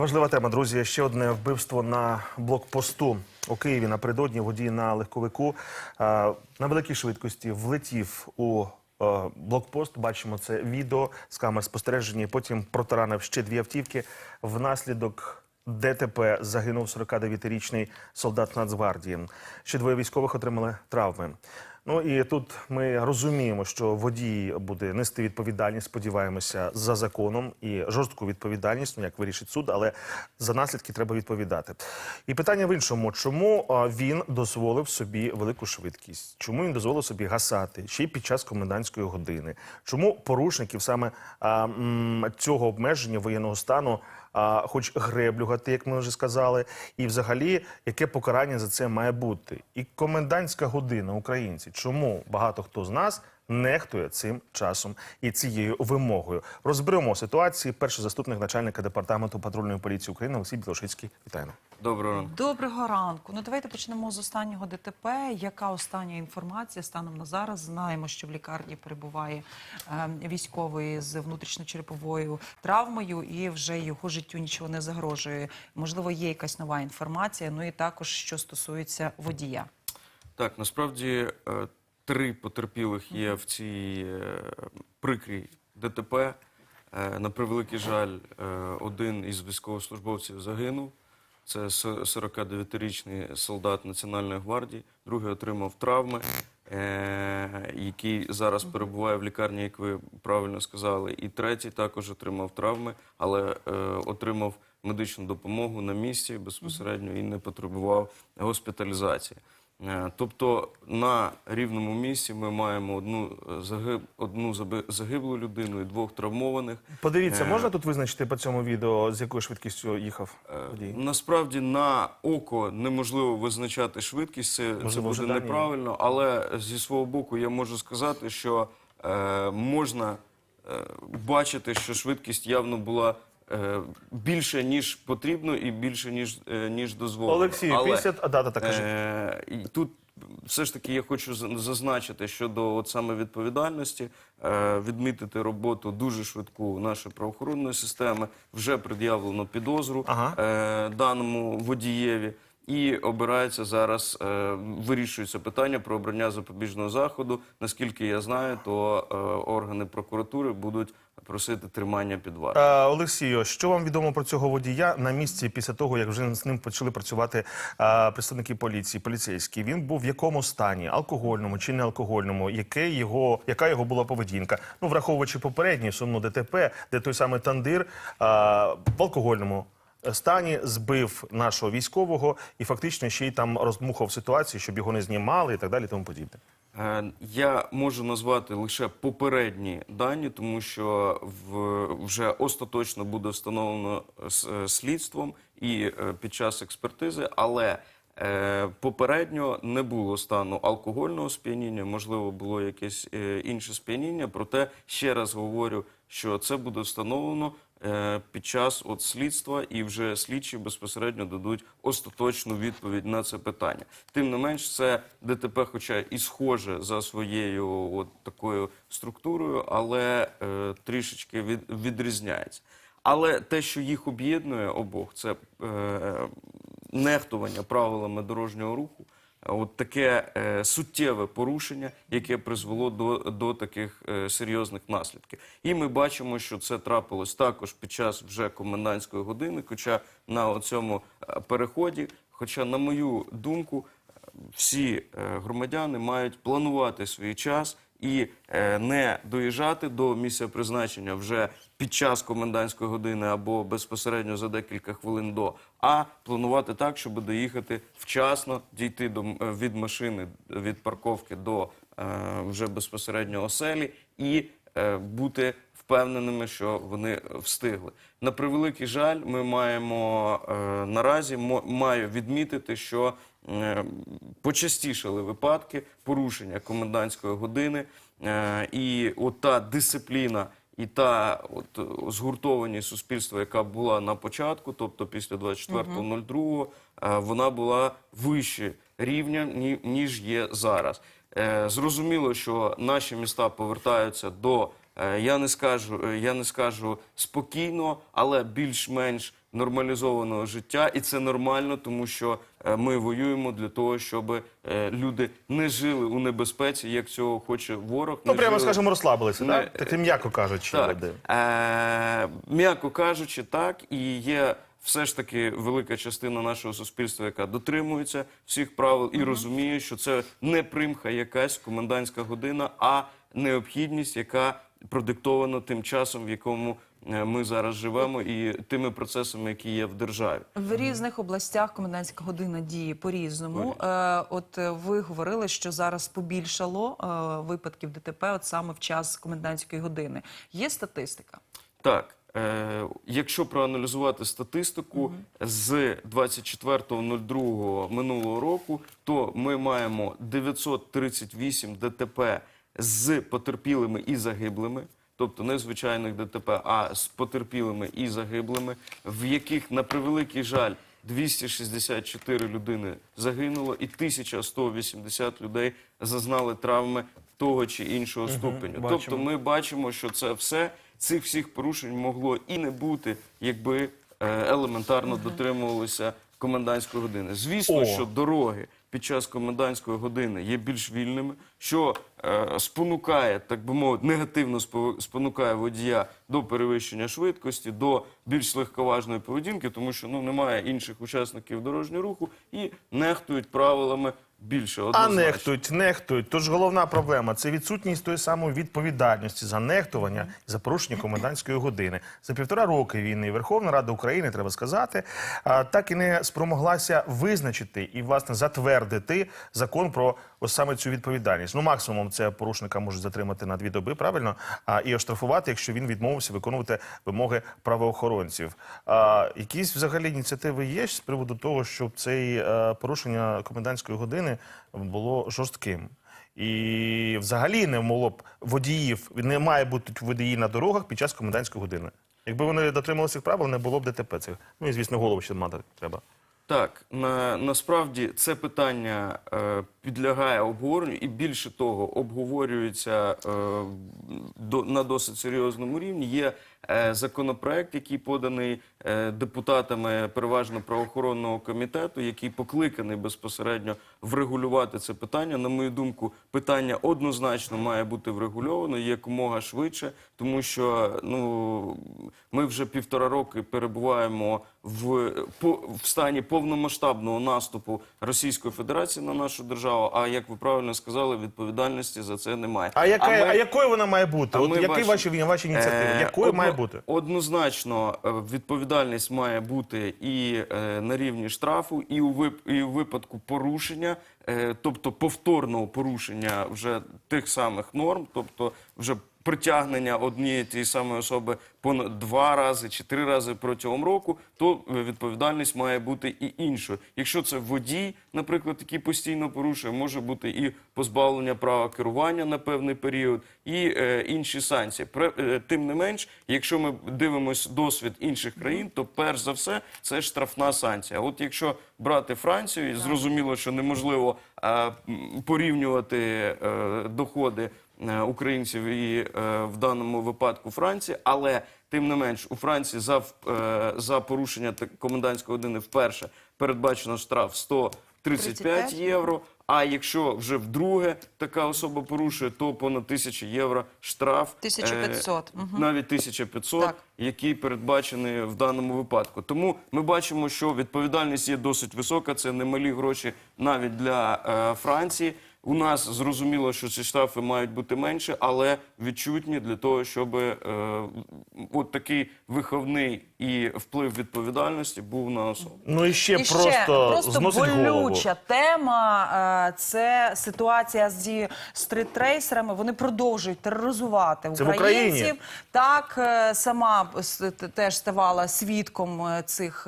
Важлива тема, друзі. Ще одне вбивство на блокпосту у Києві. Напередодні водій на легковику е, на великій швидкості влетів у е, блокпост. Бачимо це відео з камер спостереження. Потім протаранив ще дві автівки. Внаслідок ДТП загинув 49-річний солдат Нацгвардії. Ще двоє військових отримали травми. Ну і тут ми розуміємо, що водій буде нести відповідальність, сподіваємося, за законом і жорстку відповідальність, ну як вирішить суд, але за наслідки треба відповідати. І питання в іншому: чому він дозволив собі велику швидкість? Чому він дозволив собі гасати ще й під час комендантської години? Чому порушників саме а, м, цього обмеження воєнного стану? А, хоч греблюгати, як ми вже сказали, і взагалі яке покарання за це має бути? І комендантська година українці. Чому багато хто з нас нехтує цим часом і цією вимогою? Розберемо ситуації. Перший заступник начальника департаменту патрульної поліції України Олексій Білошицький. Вітаємо. Доброго ранку. Доброго ранку. Ну давайте почнемо з останнього ДТП. Яка остання інформація станом на зараз? Знаємо, що в лікарні перебуває е, військовий з внутрішньочереповою травмою, і вже його життю нічого не загрожує. Можливо, є якась нова інформація. Ну і також що стосується водія. Так, насправді е, три потерпілих є в цій е, прикрій ДТП. Е, На превеликий жаль, е, один із військовослужбовців загинув. Це 49-річний солдат Національної гвардії, другий отримав травми, який зараз перебуває в лікарні, як ви правильно сказали. І третій також отримав травми, але отримав медичну допомогу на місці безпосередньо і не потребував госпіталізації. Е, Тобто на рівному місці ми маємо одну е, загиб, одну загиблу людину і двох травмованих. Подивіться, Е, можна тут визначити по цьому відео, з якою швидкістю їхав водій? Насправді на око неможливо визначати швидкість, це, це буде неправильно, але зі свого боку я можу сказати, що е, можна е, бачити, що швидкість явно була більше, ніж потрібно, і більше, ніж, е, ніж дозволено. Олексій, Але, 50... А, дата так кажи. Е, тут все ж таки я хочу зазначити щодо от саме відповідальності, е, відмітити роботу дуже швидку нашої правоохоронної системи. Вже пред'явлено підозру Ага. е, даному водієві. І обирається зараз, е, вирішується питання про обрання запобіжного заходу. Наскільки я знаю, то е, органи прокуратури будуть просити тримання під вартою. Е, Олексію, що вам відомо про цього водія на місці після того, як вже з ним почали працювати е, представники поліції, поліцейські? Він був в якому стані? Алкогольному чи не алкогольному? Яке його, яка його була поведінка? Ну, враховуючи попередній сумну ДТП, де той самий тандир е, в алкогольному. Стані збив нашого військового і фактично ще й там розмухав ситуацію, щоб його не знімали і так далі. Тому подібне. Е, Я можу назвати лише попередні дані, тому що вже остаточно буде встановлено е, слідством і е, під час експертизи, але е, попередньо не було стану алкогольного сп'яніння, можливо, було якесь е, інше сп'яніння. Проте ще раз говорю, що це буде встановлено е, під час от слідства, і вже слідчі безпосередньо дадуть остаточну відповідь на це питання. Тим не менш, це ДТП, хоча і схоже за своєю от такою структурою, але е, трішечки від, відрізняється. Але те, що їх об'єднує обох, це е, нехтування правилами дорожнього руху. От таке е, суттєве порушення, яке призвело до, до таких е, серйозних наслідків. І ми бачимо, що це трапилось також під час вже комендантської години, хоча на цьому переході, хоча, на мою думку, всі е, громадяни мають планувати свій час і е, не доїжджати до місця призначення вже під час комендантської години або безпосередньо за декілька хвилин до, а планувати так, щоб доїхати вчасно, дійти до е, від машини від парковки до е, вже безпосередньо оселі і е, бути впевненими, що вони встигли. На превеликий жаль, ми маємо е, наразі маю відмітити, що е, почастішали випадки порушення комендантської години, е, і от та дисципліна. І та от згуртованість суспільства, яка була на початку, тобто після 24.02, е, вона була вище рівня, ні- ніж є зараз. Е, Зрозуміло, що наші міста повертаються до е, я не скажу, я не скажу спокійно, але більш-менш нормалізованого життя, і це нормально, тому що ми воюємо для того, щоб е, люди не жили у небезпеці, як цього хоче ворог. Ну, прямо жили- скажемо, розслабилися, не- так? Так м'яко кажучи, так, люди. е, м'яко кажучи, так, і є все ж таки велика частина нашого суспільства, яка дотримується всіх правил і розуміє, що це не примха якась комендантська година, а необхідність, яка продиктована тим часом, в якому е, ми зараз живемо, і тими процесами, які є в державі. В різних областях комендантська година діє по-різному. Е, от е, ви говорили, що зараз побільшало е, випадків ДТП от саме в час комендантської години. Є статистика? Так, е, якщо проаналізувати статистику з 24.02 минулого року, то ми маємо 938 ДТП з потерпілими і загиблими. Тобто не звичайних ДТП, а з потерпілими і загиблими, в яких, на превеликий жаль, 264 людини загинуло і 1180 людей зазнали травми того чи іншого ступеню. бачимо. Тобто ми бачимо, що це все цих всіх порушень могло і не бути, якби е, елементарно дотримувалися комендантської години. Звісно, О. що дороги під час комендантської години є більш вільними, що е, спонукає, так би мовити, негативно спо- спонукає водія до перевищення швидкості, до більш легковажної поведінки, тому що ну немає інших учасників дорожнього руху і нехтують правилами більше. А нехтують, нехтують. Тож головна проблема це відсутність тої самої відповідальності за нехтування за порушення комендантської години. За півтора роки війни Верховна Рада України, треба сказати, так і не спромоглася визначити і власне затвердити закон про ось саме цю відповідальність. Ну, максимум це порушника можуть затримати на дві доби, правильно, а і оштрафувати, якщо він відмовився виконувати вимоги правоохоронців. А, якісь взагалі ініціативи є з приводу того, щоб це е, порушення комендантської години було жорстким. І взагалі не могло б водіїв, не має бути водії на дорогах під час комендантської години. Якби вони дотримувалися цих правил, не було б ДТП цих. Ну і звісно, голову ще мати треба. Так, на, насправді це питання е, підлягає обговоренню і більше того, обговорюється е, на досить серйозному рівні. Є е, законопроект, який поданий е, депутатами переважно правоохоронного комітету, який покликаний безпосередньо врегулювати це питання. На мою думку, питання однозначно має бути врегульовано якомога швидше, тому що ну ми вже півтора роки перебуваємо в, в стані повномасштабного наступу Російської Федерації на нашу державу. А як ви правильно сказали, відповідальності за це немає. А, яка, а, ми- якою вона має бути? а От які бачимо- ваші, ваші ініціативи? Е, Якою одно- має бути? Однозначно е, відповідальність має бути і е, на рівні штрафу, і у, вип- і у випадку порушення, е, тобто повторного порушення вже тих самих норм, тобто вже притягнення однієї тієї самої особи понад два рази чи три рази протягом року, то е, відповідальність має бути і іншою. Якщо це водій, наприклад, який постійно порушує, може бути і позбавлення права керування на певний період, і е, інші санкції. Пре- е, тим не менш, якщо ми дивимося досвід інших країн, то перш за все це штрафна санкція. От якщо брати Францію, і зрозуміло, що неможливо е, порівнювати е, доходи українців і е, в даному випадку Франції, але тим не менш у Франції за, е, за порушення комендантської години вперше передбачено штраф 135 35 євро. А якщо вже вдруге така особа порушує, то понад 1000 євро штраф. 1500, е. Навіть 1500, Так. який передбачений в даному випадку. Тому ми бачимо, що відповідальність є досить висока. Це немалі гроші навіть для е, Франції. У нас зрозуміло, що ці штрафи мають бути менше, але відчутні для того, щоб е, от такий виховний і вплив відповідальності був на особу. Ну і ще І просто, ще просто зносить голову. болюча тема. е, Це ситуація зі стритрейсерами. Вони продовжують тероризувати Це в Україні? українців. Так е, сама теж ставала свідком е, цих,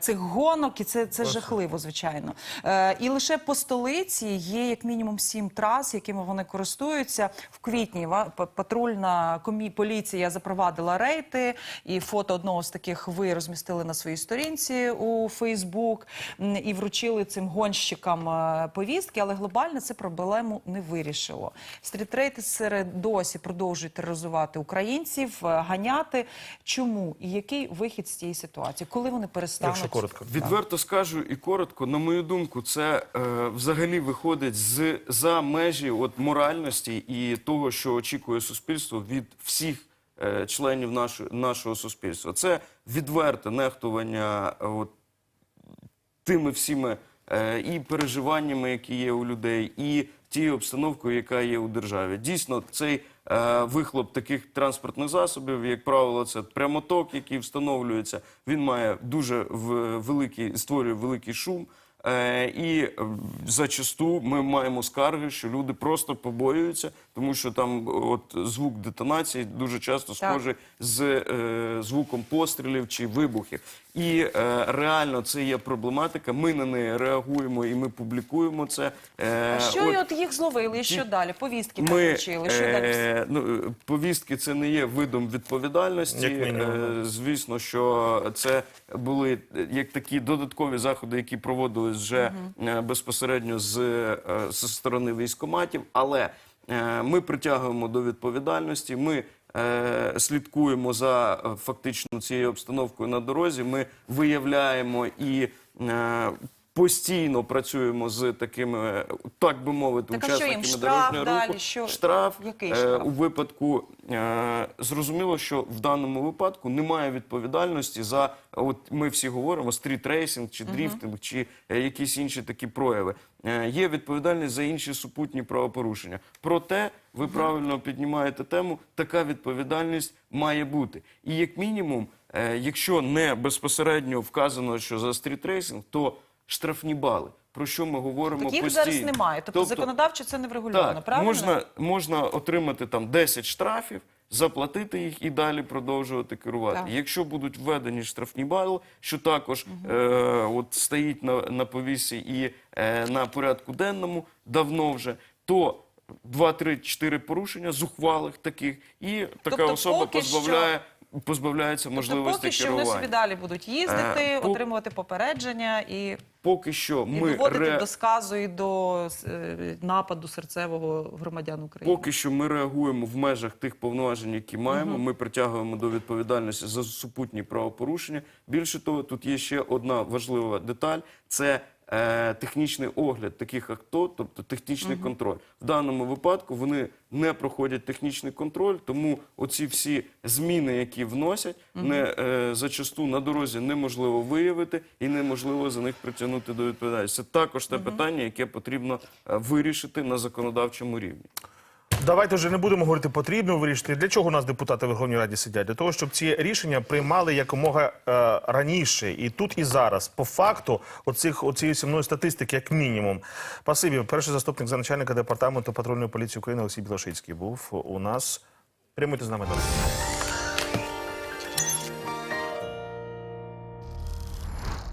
цих гонок, і це, це жахливо, звичайно. Е, І лише по столиці є як мінімум сім трас, якими вони користуються. В квітні патрульна комі... поліція запровадила рейти, і фото одного з таких ви розмістили на своїй сторінці у Фейсбук і вручили цим гонщикам е, повістки, але глобально це проблему не вирішило. Стрітрейдери досі продовжують тероризувати українців, е, ганяти. Чому і який вихід з цієї ситуації? Коли вони перестануть? Якщо коротко. Відверто скажу і коротко, на мою думку, це е, взагалі виходить з за межі от моральності і того, що очікує суспільство від всіх е, членів нашого, нашого суспільства. Це відверте нехтування е, от, тими всіми е, і переживаннями, які є у людей, і тією обстановкою, яка є у державі. Дійсно, цей е, вихлоп таких транспортних засобів, як правило, це прямоток, який встановлюється. Він має дуже в- великий створює великий шум. Е, і е, зачасту ми маємо скарги, що люди просто побоюються, тому що там от звук детонації дуже часто Так. з е, звуком пострілів чи вибухів. І е, реально це є проблематика. Ми на неї реагуємо і ми публікуємо це. Е, А що от от їх зловили? І що далі? Повістки ми, получили? Що далі? е, ну, е, повістки це не є видом відповідальності. Е, звісно, що це були як такі додаткові заходи, які проводились вже е, безпосередньо з, е, зі сторони військоматів. Але ми притягуємо до відповідальності. Ми слідкуємо за е, фактично цією обстановкою на дорозі. Ми виявляємо і. Е, Постійно працюємо з такими, е, так би мовити, Так, що учасниками штраф дорожнього далі? руху. Що- Штраф, який е, у випадку е, зрозуміло, що в даному випадку немає відповідальності за от ми всі говоримо стрітрейсинг чи дріфтинг, чи е, якісь інші такі прояви. Е, є відповідальність за інші супутні правопорушення. Проте ви правильно піднімаєте тему. Така відповідальність має бути. І як мінімум, е, якщо не безпосередньо вказано, що за стрітрейсинг, то штрафні бали. Про що ми говоримо Так їх постійно. зараз немає. Тобто, законодавчо це не врегульовано, Так, правильно? можна, можна отримати там 10 штрафів, заплатити їх і далі продовжувати керувати. Так. Якщо будуть введені штрафні бали, що також е, от стоїть на, на повісі і е, на порядку денному давно вже, то 2-3-4 порушення зухвалих таких, і така Тобто особа позбавляє, Тобто можливості поки що вони собі далі будуть їздити, Е, по- отримувати попередження і, Поки що і ми доводити ре... до сказу і до е, нападу серцевого громадян України. Поки що ми реагуємо в межах тих повноважень, які маємо. Ми притягуємо до відповідальності за супутні правопорушення. Більше того, тут є ще одна важлива деталь: це е, технічний огляд таких авто, тобто технічний контроль. В даному випадку вони не проходять технічний контроль, тому оці всі зміни, які вносять, не е, зачасту на дорозі неможливо виявити і неможливо за них притягнути до відповідальності. Це також те питання, яке потрібно е, вирішити на законодавчому рівні. Давайте вже не будемо говорити потрібно вирішити. Для чого у нас депутати в Верховній Раді сидять? Для того, щоб ці рішення приймали якомога е, раніше, і тут, і зараз. По факту, оцих оцієї сімної статистики, як мінімум. Пасибі, перший заступник за начальника департаменту патрульної поліції України Олексій Білошицький був у нас. Прямуйте з нами далі.